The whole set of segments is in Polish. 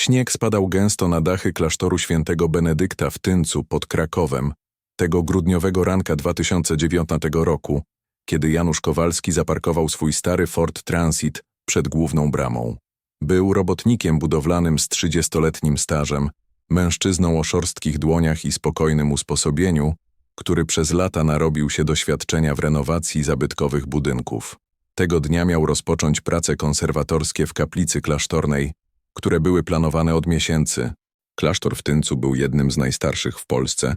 Śnieg spadał gęsto na dachy klasztoru świętego Benedykta w Tyncu pod Krakowem, tego grudniowego ranka 2019 roku, kiedy Janusz Kowalski zaparkował swój stary Ford Transit przed główną bramą. Był robotnikiem budowlanym z trzydziestoletnim stażem, mężczyzną o szorstkich dłoniach i spokojnym usposobieniu, który przez lata narobił się doświadczenia w renowacji zabytkowych budynków. Tego dnia miał rozpocząć prace konserwatorskie w kaplicy klasztornej, które były planowane od miesięcy. Klasztor w Tyncu był jednym z najstarszych w Polsce,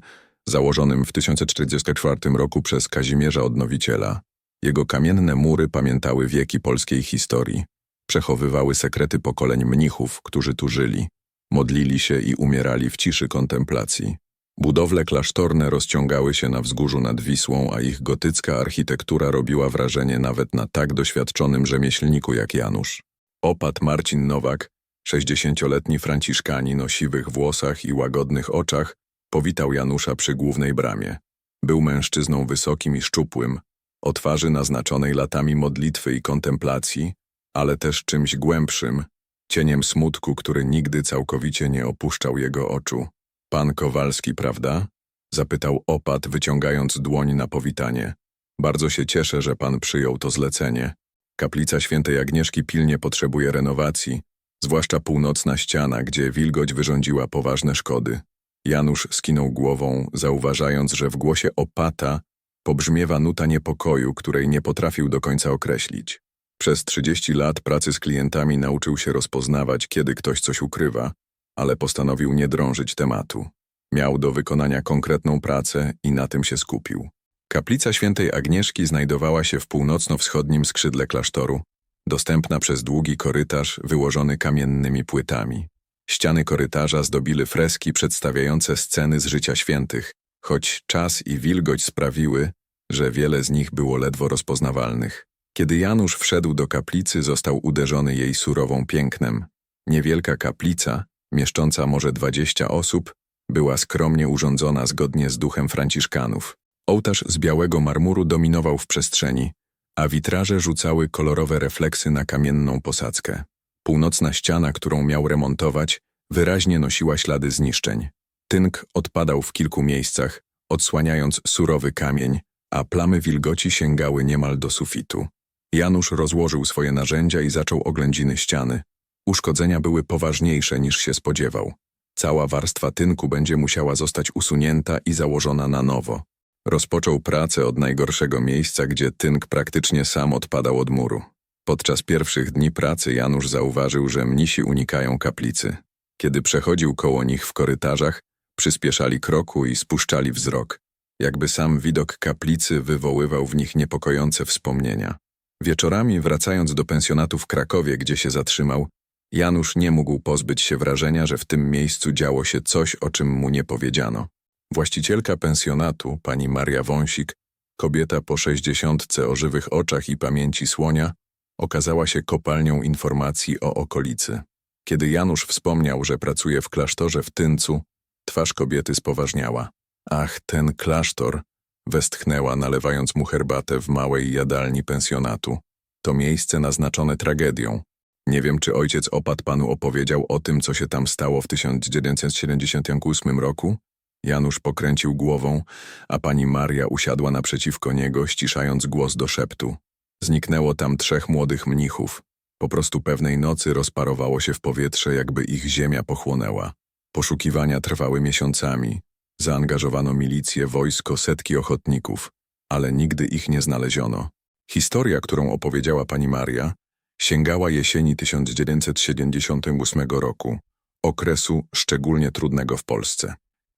założonym w 1044 roku przez Kazimierza Odnowiciela. Jego kamienne mury pamiętały wieki polskiej historii. Przechowywały sekrety pokoleń mnichów, którzy tu żyli. Modlili się i umierali w ciszy kontemplacji. Budowle klasztorne rozciągały się na wzgórzu nad Wisłą, a ich gotycka architektura robiła wrażenie nawet na tak doświadczonym rzemieślniku jak Janusz. Opat Marcin Nowak, sześćdziesięcioletni franciszkanin o siwych włosach i łagodnych oczach, powitał Janusza przy głównej bramie. Był mężczyzną wysokim i szczupłym, o twarzy naznaczonej latami modlitwy i kontemplacji, ale też czymś głębszym, cieniem smutku, który nigdy całkowicie nie opuszczał jego oczu. Pan Kowalski, prawda? Zapytał opat, wyciągając dłoń na powitanie. Bardzo się cieszę, że pan przyjął to zlecenie. Kaplica świętej Agnieszki pilnie potrzebuje renowacji, zwłaszcza północna ściana, gdzie wilgoć wyrządziła poważne szkody. Janusz skinął głową, zauważając, że w głosie opata pobrzmiewa nuta niepokoju, której nie potrafił do końca określić. Przez 30 lat pracy z klientami nauczył się rozpoznawać, kiedy ktoś coś ukrywa, ale postanowił nie drążyć tematu. Miał do wykonania konkretną pracę i na tym się skupił. Kaplica świętej Agnieszki znajdowała się w północno-wschodnim skrzydle klasztoru, dostępna przez długi korytarz wyłożony kamiennymi płytami. Ściany korytarza zdobili freski przedstawiające sceny z życia świętych, choć czas i wilgoć sprawiły, że wiele z nich było ledwo rozpoznawalnych. Kiedy Janusz wszedł do kaplicy, został uderzony jej surową pięknem. Niewielka kaplica, mieszcząca może dwadzieścia osób, była skromnie urządzona zgodnie z duchem franciszkanów. Ołtarz z białego marmuru dominował w przestrzeni, a witraże rzucały kolorowe refleksy na kamienną posadzkę. Północna ściana, którą miał remontować, wyraźnie nosiła ślady zniszczeń. Tynk odpadał w kilku miejscach, odsłaniając surowy kamień, a plamy wilgoci sięgały niemal do sufitu. Janusz rozłożył swoje narzędzia i zaczął oględziny ściany. Uszkodzenia były poważniejsze niż się spodziewał. Cała warstwa tynku będzie musiała zostać usunięta i założona na nowo. Rozpoczął pracę od najgorszego miejsca, gdzie tynk praktycznie sam odpadał od muru. Podczas pierwszych dni pracy Janusz zauważył, że mnisi unikają kaplicy. Kiedy przechodził koło nich w korytarzach, przyspieszali kroku i spuszczali wzrok, jakby sam widok kaplicy wywoływał w nich niepokojące wspomnienia. Wieczorami, wracając do pensjonatu w Krakowie, gdzie się zatrzymał, Janusz nie mógł pozbyć się wrażenia, że w tym miejscu działo się coś, o czym mu nie powiedziano. Właścicielka pensjonatu, pani Maria Wąsik, kobieta po sześćdziesiątce o żywych oczach i pamięci słonia, okazała się kopalnią informacji o okolicy. Kiedy Janusz wspomniał, że pracuje w klasztorze w Tyncu, twarz kobiety spoważniała. Ach, ten klasztor! Westchnęła, nalewając mu herbatę w małej jadalni pensjonatu. To miejsce naznaczone tragedią. Nie wiem, czy ojciec opat panu opowiedział o tym, co się tam stało w 1978 roku? Janusz pokręcił głową, a pani Maria usiadła naprzeciwko niego, ściszając głos do szeptu. Zniknęło tam trzech młodych mnichów. Po prostu pewnej nocy rozparowało się w powietrze, jakby ich ziemia pochłonęła. Poszukiwania trwały miesiącami. Zaangażowano milicję, wojsko, setki ochotników, ale nigdy ich nie znaleziono. Historia, którą opowiedziała pani Maria, sięgała jesieni 1978 roku, okresu szczególnie trudnego w Polsce.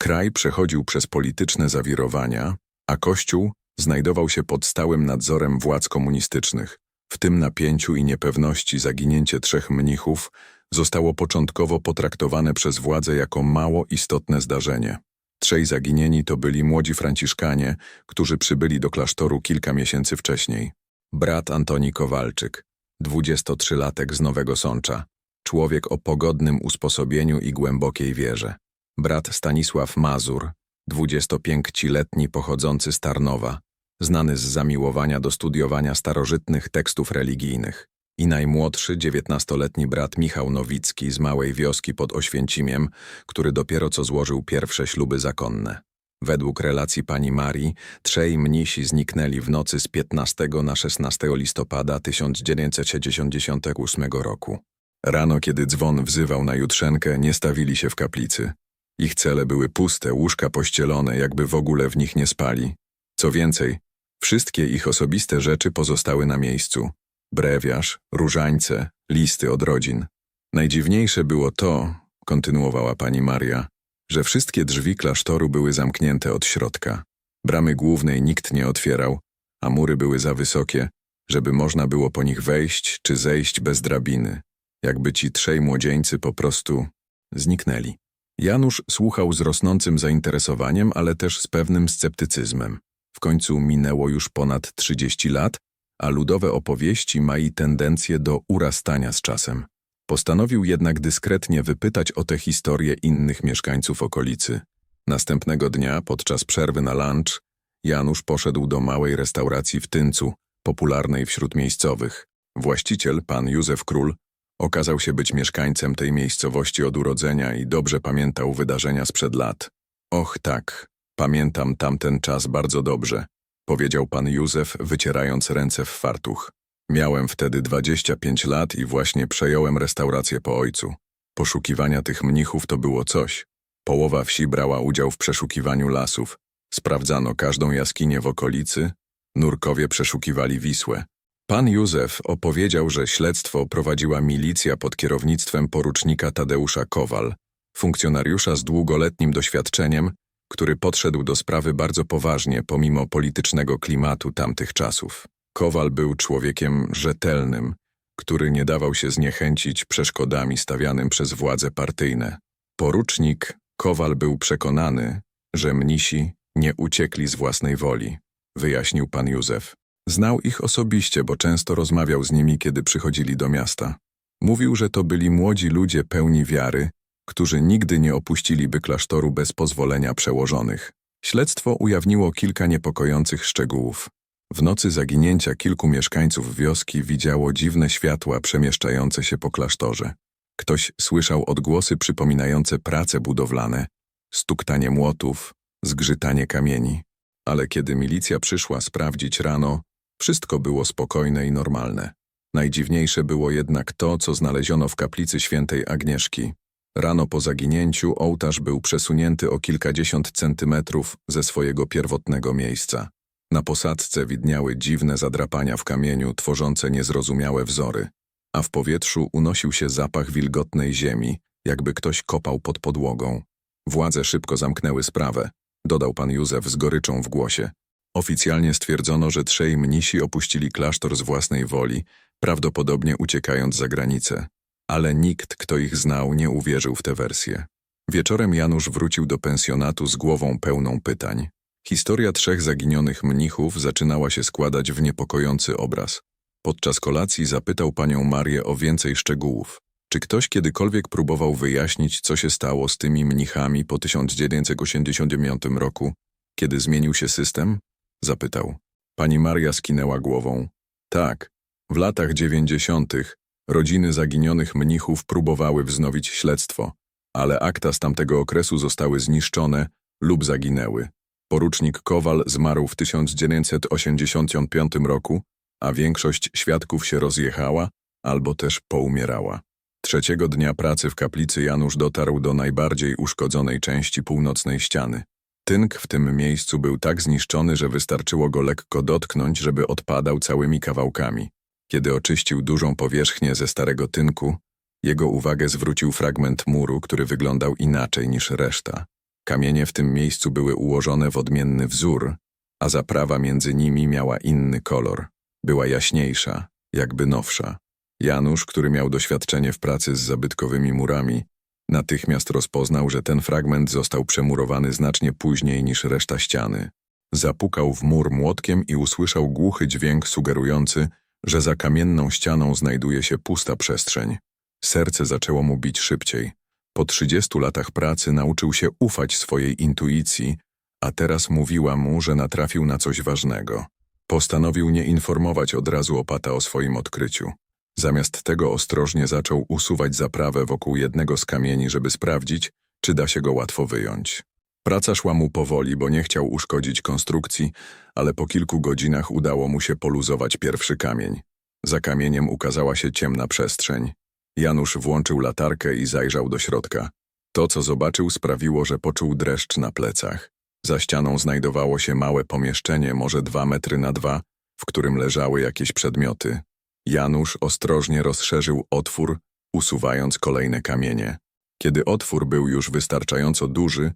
Kraj przechodził przez polityczne zawirowania, a Kościół znajdował się pod stałym nadzorem władz komunistycznych. W tym napięciu i niepewności zaginięcie trzech mnichów zostało początkowo potraktowane przez władze jako mało istotne zdarzenie. Trzej zaginieni to byli młodzi Franciszkanie, którzy przybyli do klasztoru kilka miesięcy wcześniej. Brat Antoni Kowalczyk, 23-latek z Nowego Sącza, człowiek o pogodnym usposobieniu i głębokiej wierze. Brat Stanisław Mazur, 25-letni pochodzący z Tarnowa, znany z zamiłowania do studiowania starożytnych tekstów religijnych. i najmłodszy, dziewiętnastoletni brat Michał Nowicki z małej wioski pod Oświęcimiem, który dopiero co złożył pierwsze śluby zakonne. Według relacji pani Marii, trzej mnisi zniknęli w nocy z 15 na 16 listopada 1968 roku. Rano, kiedy dzwon wzywał na jutrzenkę, nie stawili się w kaplicy. Ich cele były puste, łóżka pościelone, jakby w ogóle w nich nie spali. Co więcej, wszystkie ich osobiste rzeczy pozostały na miejscu. Brewiarz, różańce, listy od rodzin. Najdziwniejsze było to, kontynuowała pani Maria, że wszystkie drzwi klasztoru były zamknięte od środka. Bramy głównej nikt nie otwierał, a mury były za wysokie, żeby można było po nich wejść czy zejść bez drabiny. Jakby ci trzej młodzieńcy po prostu zniknęli. Janusz słuchał z rosnącym zainteresowaniem, ale też z pewnym sceptycyzmem. W końcu minęło już ponad 30 lat, a ludowe opowieści mają tendencję do urastania z czasem. Postanowił jednak dyskretnie wypytać o tę historię innych mieszkańców okolicy. Następnego dnia, podczas przerwy na lunch, Janusz poszedł do małej restauracji w Tyncu, popularnej wśród miejscowych. Właściciel, pan Józef Król, okazał się być mieszkańcem tej miejscowości od urodzenia i dobrze pamiętał wydarzenia sprzed lat. Och tak, pamiętam tamten czas bardzo dobrze, powiedział pan Józef, wycierając ręce w fartuch. Miałem wtedy 25 lat i właśnie przejąłem restaurację po ojcu. Poszukiwania tych mnichów to było coś. Połowa wsi brała udział w przeszukiwaniu lasów. Sprawdzano każdą jaskinię w okolicy. Nurkowie przeszukiwali Wisłę. Pan Józef opowiedział, że śledztwo prowadziła milicja pod kierownictwem porucznika Tadeusza Kowal, funkcjonariusza z długoletnim doświadczeniem, który podszedł do sprawy bardzo poważnie pomimo politycznego klimatu tamtych czasów. Kowal był człowiekiem rzetelnym, który nie dawał się zniechęcić przeszkodami stawianym przez władze partyjne. Porucznik Kowal był przekonany, że mnisi nie uciekli z własnej woli, wyjaśnił pan Józef. Znał ich osobiście, bo często rozmawiał z nimi, kiedy przychodzili do miasta. Mówił, że to byli młodzi ludzie pełni wiary, którzy nigdy nie opuściliby klasztoru bez pozwolenia przełożonych. Śledztwo ujawniło kilka niepokojących szczegółów. W nocy zaginięcia kilku mieszkańców wioski widziało dziwne światła przemieszczające się po klasztorze. Ktoś słyszał odgłosy przypominające prace budowlane, stuktanie młotów, zgrzytanie kamieni. Ale kiedy milicja przyszła sprawdzić rano, wszystko było spokojne i normalne. Najdziwniejsze było jednak to, co znaleziono w kaplicy świętej Agnieszki. Rano po zaginięciu ołtarz był przesunięty o kilkadziesiąt centymetrów ze swojego pierwotnego miejsca. Na posadzce widniały dziwne zadrapania w kamieniu, tworzące niezrozumiałe wzory, a w powietrzu unosił się zapach wilgotnej ziemi, jakby ktoś kopał pod podłogą. Władze szybko zamknęły sprawę, dodał pan Józef z goryczą w głosie. Oficjalnie stwierdzono, że trzej mnisi opuścili klasztor z własnej woli, prawdopodobnie uciekając za granicę. Ale nikt, kto ich znał, nie uwierzył w tę wersję. Wieczorem Janusz wrócił do pensjonatu z głową pełną pytań. Historia trzech zaginionych mnichów zaczynała się składać w niepokojący obraz. Podczas kolacji zapytał panią Marię o więcej szczegółów. Czy ktoś kiedykolwiek próbował wyjaśnić, co się stało z tymi mnichami po 1989 roku, kiedy zmienił się system? Zapytał. Pani Maria skinęła głową. Tak, w latach dziewięćdziesiątych rodziny zaginionych mnichów próbowały wznowić śledztwo, ale akta z tamtego okresu zostały zniszczone lub zaginęły. Porucznik Kowal zmarł w 1985 roku, a większość świadków się rozjechała albo też poumierała. Trzeciego dnia pracy w kaplicy Janusz dotarł do najbardziej uszkodzonej części północnej ściany. Tynk w tym miejscu był tak zniszczony, że wystarczyło go lekko dotknąć, żeby odpadał całymi kawałkami. Kiedy oczyścił dużą powierzchnię ze starego tynku, jego uwagę zwrócił fragment muru, który wyglądał inaczej niż reszta. Kamienie w tym miejscu były ułożone w odmienny wzór, a zaprawa między nimi miała inny kolor. Była jaśniejsza, jakby nowsza. Janusz, który miał doświadczenie w pracy z zabytkowymi murami, natychmiast rozpoznał, że ten fragment został przemurowany znacznie później niż reszta ściany. Zapukał w mur młotkiem i usłyszał głuchy dźwięk sugerujący, że za kamienną ścianą znajduje się pusta przestrzeń. Serce zaczęło mu bić szybciej. Po trzydziestu latach pracy nauczył się ufać swojej intuicji, a teraz mówiła mu, że natrafił na coś ważnego. Postanowił nie informować od razu opata o swoim odkryciu. Zamiast tego ostrożnie zaczął usuwać zaprawę wokół jednego z kamieni, żeby sprawdzić, czy da się go łatwo wyjąć. Praca szła mu powoli, bo nie chciał uszkodzić konstrukcji, ale po kilku godzinach udało mu się poluzować pierwszy kamień. Za kamieniem ukazała się ciemna przestrzeń. Janusz włączył latarkę i zajrzał do środka. To, co zobaczył, sprawiło, że poczuł dreszcz na plecach. Za ścianą znajdowało się małe pomieszczenie, może dwa metry na dwa, w którym leżały jakieś przedmioty. Janusz ostrożnie rozszerzył otwór, usuwając kolejne kamienie. Kiedy otwór był już wystarczająco duży,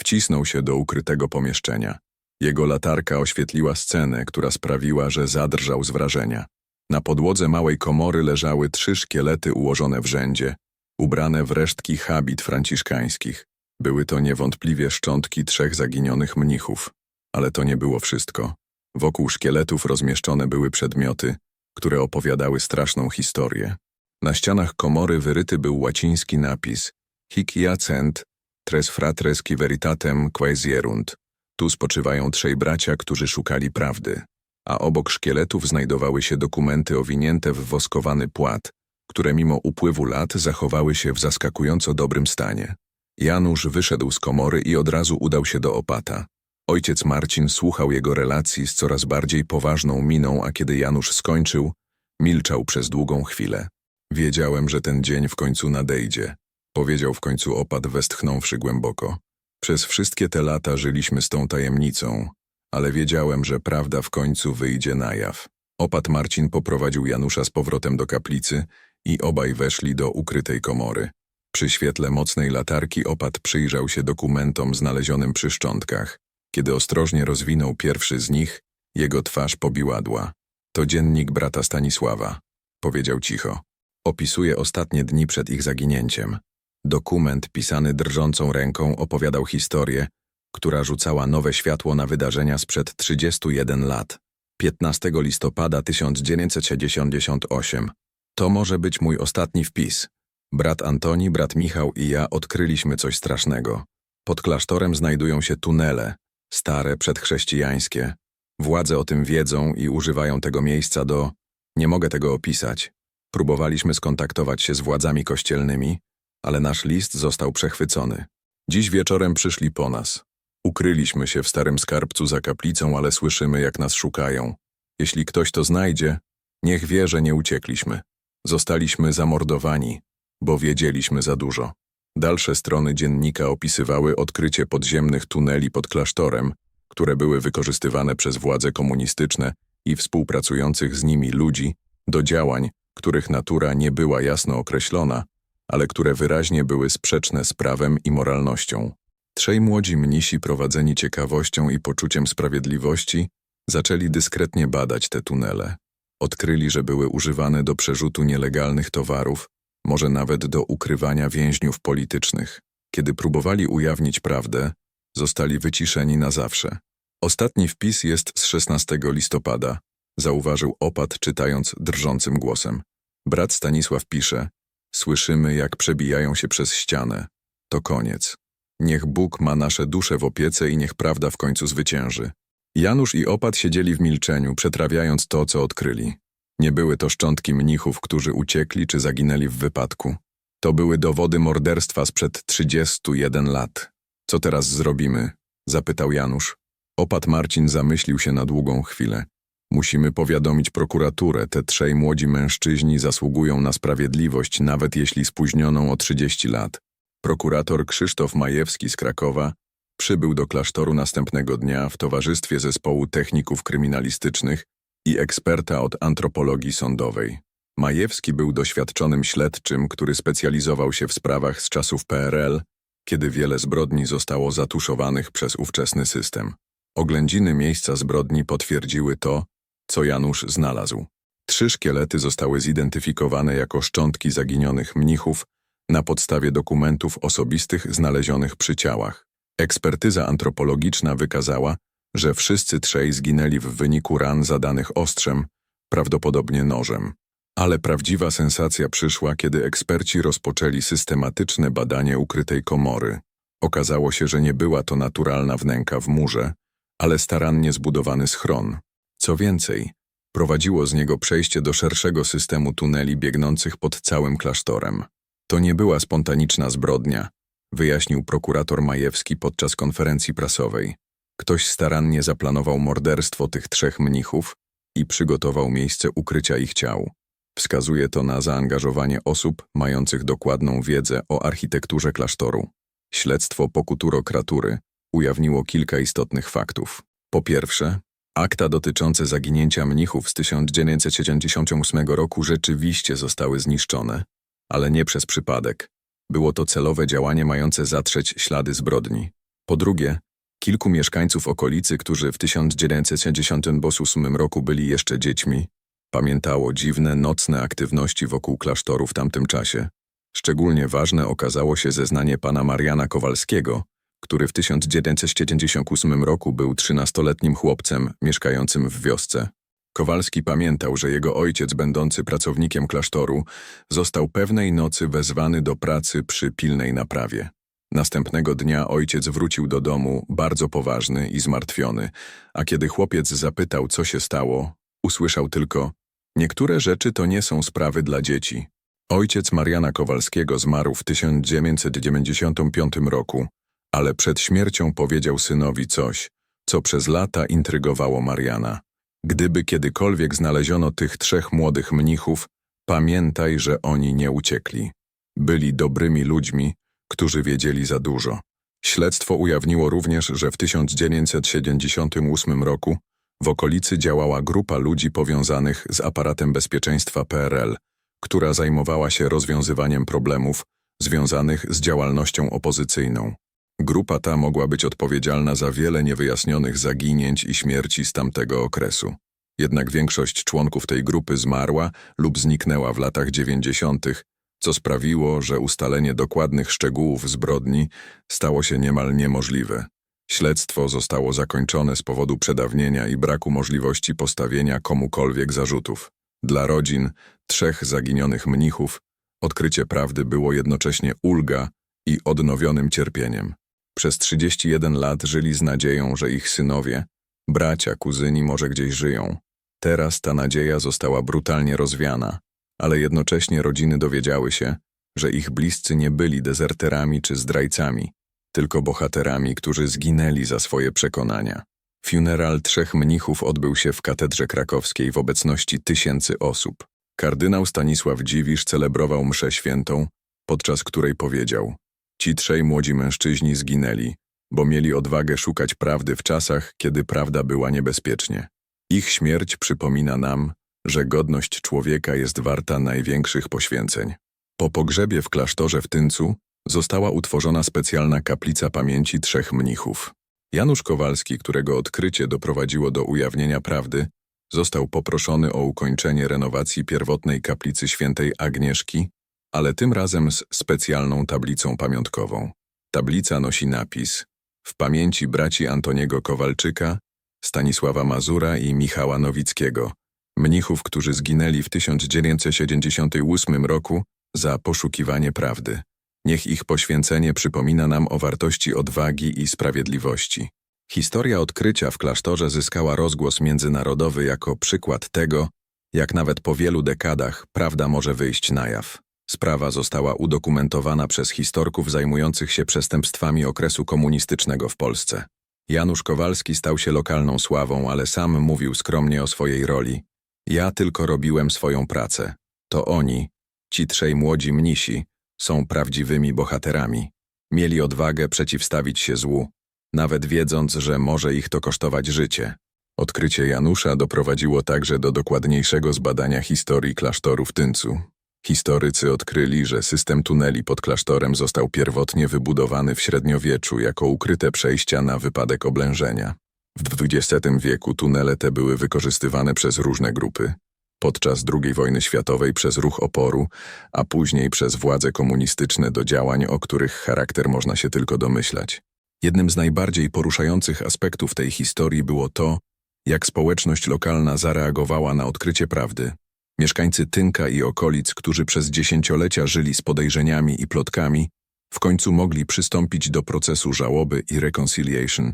wcisnął się do ukrytego pomieszczenia. Jego latarka oświetliła scenę, która sprawiła, że zadrżał z wrażenia. Na podłodze małej komory leżały trzy szkielety ułożone w rzędzie, ubrane w resztki habit franciszkańskich. Były to niewątpliwie szczątki trzech zaginionych mnichów. Ale to nie było wszystko. Wokół szkieletów rozmieszczone były przedmioty, które opowiadały straszną historię. Na ścianach komory wyryty był łaciński napis Hic jacent, tres fratres qui veritatem quaesierunt. Tu spoczywają trzej bracia, którzy szukali prawdy. A obok szkieletów znajdowały się dokumenty owinięte w woskowany płat, które mimo upływu lat zachowały się w zaskakująco dobrym stanie. Janusz wyszedł z komory i od razu udał się do opata. Ojciec Marcin słuchał jego relacji z coraz bardziej poważną miną, a kiedy Janusz skończył, milczał przez długą chwilę. Wiedziałem, że ten dzień w końcu nadejdzie, powiedział w końcu opat, westchnąwszy głęboko. Przez wszystkie te lata żyliśmy z tą tajemnicą, ale wiedziałem, że prawda w końcu wyjdzie na jaw. Opat Marcin poprowadził Janusza z powrotem do kaplicy i obaj weszli do ukrytej komory. Przy świetle mocnej latarki opat przyjrzał się dokumentom znalezionym przy szczątkach. Kiedy ostrożnie rozwinął pierwszy z nich, jego twarz pobiładła. To dziennik brata Stanisława, powiedział cicho. Opisuje ostatnie dni przed ich zaginięciem. Dokument pisany drżącą ręką opowiadał historię, która rzucała nowe światło na wydarzenia sprzed 31 lat. 15 listopada 1978. To może być mój ostatni wpis. Brat Antoni, brat Michał i ja odkryliśmy coś strasznego. Pod klasztorem znajdują się tunele, stare, przedchrześcijańskie. Władze o tym wiedzą i używają tego miejsca do... Nie mogę tego opisać. Próbowaliśmy skontaktować się z władzami kościelnymi, ale nasz list został przechwycony. Dziś wieczorem przyszli po nas. Ukryliśmy się w starym skarbcu za kaplicą, ale słyszymy, jak nas szukają. Jeśli ktoś to znajdzie, niech wie, że nie uciekliśmy. Zostaliśmy zamordowani, bo wiedzieliśmy za dużo. Dalsze strony dziennika opisywały odkrycie podziemnych tuneli pod klasztorem, które były wykorzystywane przez władze komunistyczne i współpracujących z nimi ludzi do działań, których natura nie była jasno określona, ale które wyraźnie były sprzeczne z prawem i moralnością. Trzej młodzi mnisi prowadzeni ciekawością i poczuciem sprawiedliwości zaczęli dyskretnie badać te tunele. Odkryli, że były używane do przerzutu nielegalnych towarów, może nawet do ukrywania więźniów politycznych. Kiedy próbowali ujawnić prawdę, zostali wyciszeni na zawsze. Ostatni wpis jest z 16 listopada, zauważył opat, czytając drżącym głosem. Brat Stanisław pisze, słyszymy, jak przebijają się przez ścianę. To koniec. Niech Bóg ma nasze dusze w opiece i niech prawda w końcu zwycięży. Janusz i opat siedzieli w milczeniu, przetrawiając to, co odkryli. Nie były to szczątki mnichów, którzy uciekli czy zaginęli w wypadku. To były dowody morderstwa sprzed 31 lat. Co teraz zrobimy? zapytał Janusz. Opat Marcin zamyślił się na długą chwilę. Musimy powiadomić prokuraturę. Te trzej młodzi mężczyźni zasługują na sprawiedliwość, nawet jeśli spóźnioną o 30 lat. Prokurator Krzysztof Majewski z Krakowa przybył do klasztoru następnego dnia w towarzystwie zespołu techników kryminalistycznych i eksperta od antropologii sądowej. Majewski był doświadczonym śledczym, który specjalizował się w sprawach z czasów PRL, kiedy wiele zbrodni zostało zatuszowanych przez ówczesny system. Oględziny miejsca zbrodni potwierdziły to, co Janusz znalazł. Trzy szkielety zostały zidentyfikowane jako szczątki zaginionych mnichów na podstawie dokumentów osobistych znalezionych przy ciałach. Ekspertyza antropologiczna wykazała, że wszyscy trzej zginęli w wyniku ran zadanych ostrzem, prawdopodobnie nożem. Ale prawdziwa sensacja przyszła, kiedy eksperci rozpoczęli systematyczne badanie ukrytej komory. Okazało się, że nie była to naturalna wnęka w murze, ale starannie zbudowany schron. Co więcej, Prowadziło z niego przejście do szerszego systemu tuneli biegnących pod całym klasztorem. To nie była spontaniczna zbrodnia, wyjaśnił prokurator Majewski podczas konferencji prasowej. Ktoś starannie zaplanował morderstwo tych trzech mnichów i przygotował miejsce ukrycia ich ciał. Wskazuje to na zaangażowanie osób mających dokładną wiedzę o architekturze klasztoru. Śledztwo pokuturokratury ujawniło kilka istotnych faktów. Po pierwsze, akta dotyczące zaginięcia mnichów z 1978 roku rzeczywiście zostały zniszczone, ale nie przez przypadek. Było to celowe działanie mające zatrzeć ślady zbrodni. Po drugie, kilku mieszkańców okolicy, którzy w 1978 roku byli jeszcze dziećmi, pamiętało dziwne nocne aktywności wokół klasztoru w tamtym czasie. Szczególnie ważne okazało się zeznanie pana Mariana Kowalskiego, który w 1978 roku był trzynastoletnim chłopcem mieszkającym w wiosce. Kowalski pamiętał, że jego ojciec, będący pracownikiem klasztoru, został pewnej nocy wezwany do pracy przy pilnej naprawie. Następnego dnia ojciec wrócił do domu bardzo poważny i zmartwiony, a kiedy chłopiec zapytał, co się stało, usłyszał tylko: Niektóre rzeczy to nie są sprawy dla dzieci. Ojciec Mariana Kowalskiego zmarł w 1995 roku, ale przed śmiercią powiedział synowi coś, co przez lata intrygowało Mariana. Gdyby kiedykolwiek znaleziono tych trzech młodych mnichów, pamiętaj, że oni nie uciekli. Byli dobrymi ludźmi, którzy wiedzieli za dużo. Śledztwo ujawniło również, że w 1978 roku w okolicy działała grupa ludzi powiązanych z aparatem bezpieczeństwa PRL, która zajmowała się rozwiązywaniem problemów związanych z działalnością opozycyjną. Grupa ta mogła być odpowiedzialna za wiele niewyjaśnionych zaginięć i śmierci z tamtego okresu. Jednak większość członków tej grupy zmarła lub zniknęła w latach dziewięćdziesiątych, co sprawiło, że ustalenie dokładnych szczegółów zbrodni stało się niemal niemożliwe. Śledztwo zostało zakończone z powodu przedawnienia i braku możliwości postawienia komukolwiek zarzutów. Dla rodzin trzech zaginionych mnichów odkrycie prawdy było jednocześnie ulga i odnowionym cierpieniem. Przez 31 lat żyli z nadzieją, że ich synowie, bracia, kuzyni może gdzieś żyją. Teraz ta nadzieja została brutalnie rozwiana, ale jednocześnie rodziny dowiedziały się, że ich bliscy nie byli dezerterami czy zdrajcami, tylko bohaterami, którzy zginęli za swoje przekonania. Funeral trzech mnichów odbył się w katedrze krakowskiej w obecności tysięcy osób. Kardynał Stanisław Dziwisz celebrował mszę świętą, podczas której powiedział Ci trzej młodzi mężczyźni zginęli, bo mieli odwagę szukać prawdy w czasach, kiedy prawda była niebezpiecznie. Ich śmierć przypomina nam, że godność człowieka jest warta największych poświęceń. Po pogrzebie w klasztorze w Tyncu została utworzona specjalna kaplica pamięci trzech mnichów. Janusz Kowalski, którego odkrycie doprowadziło do ujawnienia prawdy, został poproszony o ukończenie renowacji pierwotnej kaplicy świętej Agnieszki, ale tym razem z specjalną tablicą pamiątkową. Tablica nosi napis w pamięci braci Antoniego Kowalczyka, Stanisława Mazura i Michała Nowickiego, mnichów, którzy zginęli w 1978 roku za poszukiwanie prawdy. Niech ich poświęcenie przypomina nam o wartości odwagi i sprawiedliwości. Historia odkrycia w klasztorze zyskała rozgłos międzynarodowy jako przykład tego, jak nawet po wielu dekadach prawda może wyjść na jaw. Sprawa została udokumentowana przez historków zajmujących się przestępstwami okresu komunistycznego w Polsce. Janusz Kowalski stał się lokalną sławą, ale sam mówił skromnie o swojej roli. Ja tylko robiłem swoją pracę. To oni, ci trzej młodzi mnisi, są prawdziwymi bohaterami. Mieli odwagę przeciwstawić się złu, nawet wiedząc, że może ich to kosztować życie. Odkrycie Janusza doprowadziło także do dokładniejszego zbadania historii klasztoru w Tyncu. Historycy odkryli, że system tuneli pod klasztorem został pierwotnie wybudowany w średniowieczu jako ukryte przejścia na wypadek oblężenia. W XX wieku tunele te były wykorzystywane przez różne grupy. Podczas II wojny światowej przez ruch oporu, a później przez władze komunistyczne do działań, o których charakter można się tylko domyślać. Jednym z najbardziej poruszających aspektów tej historii było to, jak społeczność lokalna zareagowała na odkrycie prawdy. Mieszkańcy Tynka i okolic, którzy przez dziesięciolecia żyli z podejrzeniami i plotkami, w końcu mogli przystąpić do procesu żałoby i reconciliation.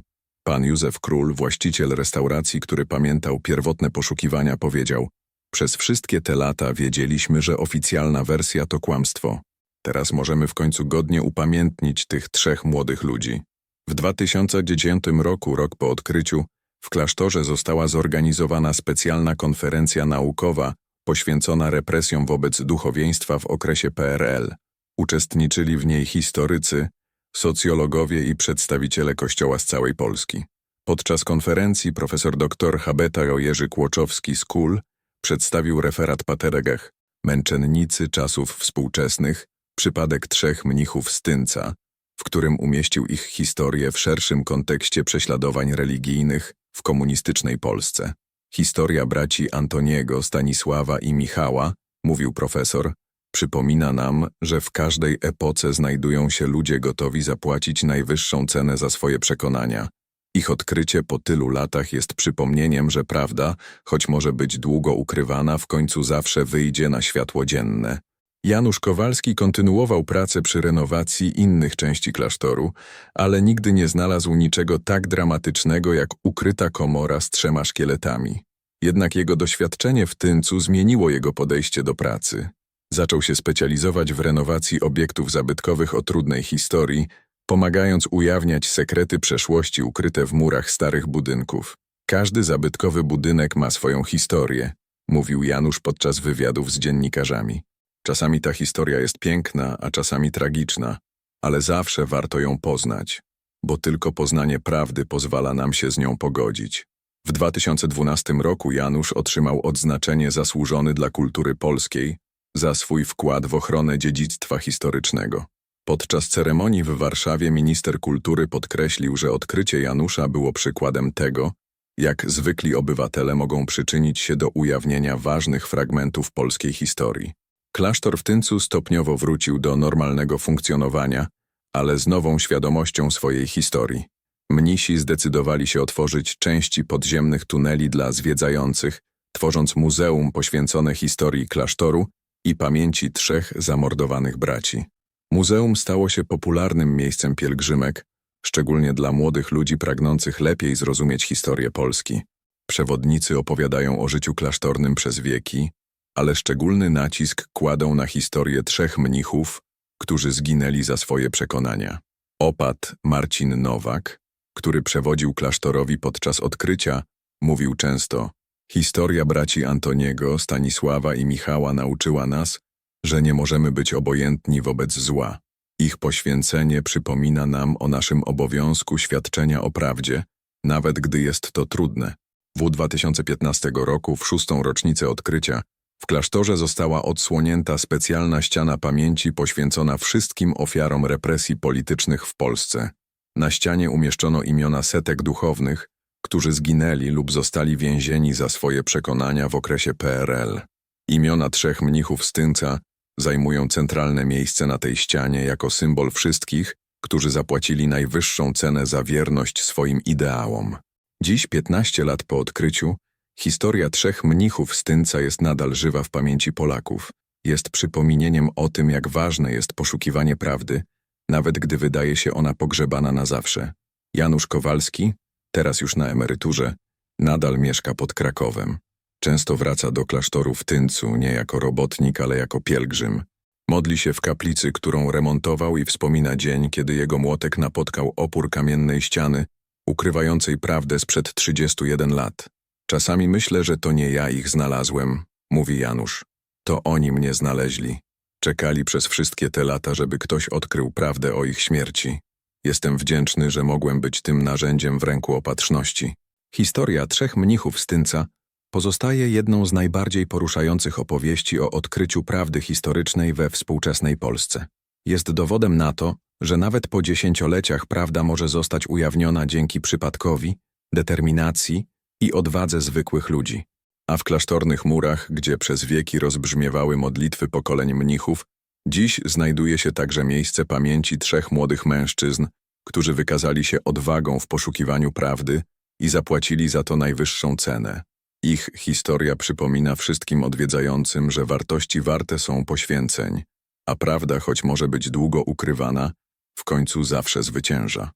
Pan Józef Król, właściciel restauracji, który pamiętał pierwotne poszukiwania, powiedział Przez wszystkie te lata wiedzieliśmy, że oficjalna wersja to kłamstwo. Teraz możemy w końcu godnie upamiętnić tych trzech młodych ludzi. W 2010 roku, rok po odkryciu, w klasztorze została zorganizowana specjalna konferencja naukowa poświęcona represjom wobec duchowieństwa w okresie PRL. Uczestniczyli w niej historycy, socjologowie i przedstawiciele Kościoła z całej Polski. Podczas konferencji profesor dr Habeta Jerzy Kłoczowski z KUL przedstawił referat Pateregach Męczennicy czasów współczesnych, przypadek trzech mnichów z Tynca, w którym umieścił ich historię w szerszym kontekście prześladowań religijnych w komunistycznej Polsce. Historia braci Antoniego, Stanisława i Michała, mówił profesor, przypomina nam, że w każdej epoce znajdują się ludzie gotowi zapłacić najwyższą cenę za swoje przekonania. Ich odkrycie po tylu latach jest przypomnieniem, że prawda, choć może być długo ukrywana, w końcu zawsze wyjdzie na światło dzienne. Janusz Kowalski kontynuował pracę przy renowacji innych części klasztoru, ale nigdy nie znalazł niczego tak dramatycznego jak ukryta komora z trzema szkieletami. Jednak jego doświadczenie w Tyncu zmieniło jego podejście do pracy. Zaczął się specjalizować w renowacji obiektów zabytkowych o trudnej historii, pomagając ujawniać sekrety przeszłości ukryte w murach starych budynków. Każdy zabytkowy budynek ma swoją historię, mówił Janusz podczas wywiadów z dziennikarzami. Czasami ta historia jest piękna, a czasami tragiczna, ale zawsze warto ją poznać, bo tylko poznanie prawdy pozwala nam się z nią pogodzić. W 2012 roku Janusz otrzymał odznaczenie zasłużony dla kultury polskiej za swój wkład w ochronę dziedzictwa historycznego. Podczas ceremonii w Warszawie minister kultury podkreślił, że odkrycie Janusza było przykładem tego, jak zwykli obywatele mogą przyczynić się do ujawnienia ważnych fragmentów polskiej historii. Klasztor w Tyncu stopniowo wrócił do normalnego funkcjonowania, ale z nową świadomością swojej historii. Mnisi zdecydowali się otworzyć części podziemnych tuneli dla zwiedzających, tworząc muzeum poświęcone historii klasztoru i pamięci trzech zamordowanych braci. Muzeum stało się popularnym miejscem pielgrzymek, szczególnie dla młodych ludzi pragnących lepiej zrozumieć historię Polski. Przewodnicy opowiadają o życiu klasztornym przez wieki, ale szczególny nacisk kładą na historię trzech mnichów, którzy zginęli za swoje przekonania. Opat Marcin Nowak, który przewodził klasztorowi podczas odkrycia, mówił często Historia braci Antoniego, Stanisława i Michała nauczyła nas, że nie możemy być obojętni wobec zła. Ich poświęcenie przypomina nam o naszym obowiązku świadczenia o prawdzie, nawet gdy jest to trudne. W 2015 roku, w szóstą rocznicę odkrycia, w klasztorze została odsłonięta specjalna ściana pamięci poświęcona wszystkim ofiarom represji politycznych w Polsce. Na ścianie umieszczono imiona setek duchownych, którzy zginęli lub zostali więzieni za swoje przekonania w okresie PRL. Imiona trzech mnichów z Tynca zajmują centralne miejsce na tej ścianie jako symbol wszystkich, którzy zapłacili najwyższą cenę za wierność swoim ideałom. Dziś, 15 lat po odkryciu, historia trzech mnichów z Tynca jest nadal żywa w pamięci Polaków. Jest przypomnieniem o tym, jak ważne jest poszukiwanie prawdy, nawet gdy wydaje się ona pogrzebana na zawsze. Janusz Kowalski, teraz już na emeryturze, nadal mieszka pod Krakowem. Często wraca do klasztoru w Tyncu, nie jako robotnik, ale jako pielgrzym. Modli się w kaplicy, którą remontował i wspomina dzień, kiedy jego młotek napotkał opór kamiennej ściany, ukrywającej prawdę sprzed 31 lat. Czasami myślę, że to nie ja ich znalazłem, mówi Janusz. To oni mnie znaleźli. Czekali przez wszystkie te lata, żeby ktoś odkrył prawdę o ich śmierci. Jestem wdzięczny, że mogłem być tym narzędziem w ręku opatrzności. Historia trzech mnichów z Tynca pozostaje jedną z najbardziej poruszających opowieści o odkryciu prawdy historycznej we współczesnej Polsce. Jest dowodem na to, że nawet po dziesięcioleciach prawda może zostać ujawniona dzięki przypadkowi, determinacji i odwadze zwykłych ludzi. A w klasztornych murach, gdzie przez wieki rozbrzmiewały modlitwy pokoleń mnichów, dziś znajduje się także miejsce pamięci trzech młodych mężczyzn, którzy wykazali się odwagą w poszukiwaniu prawdy i zapłacili za to najwyższą cenę. Ich historia przypomina wszystkim odwiedzającym, że wartości warte są poświęceń, a prawda, choć może być długo ukrywana, w końcu zawsze zwycięża.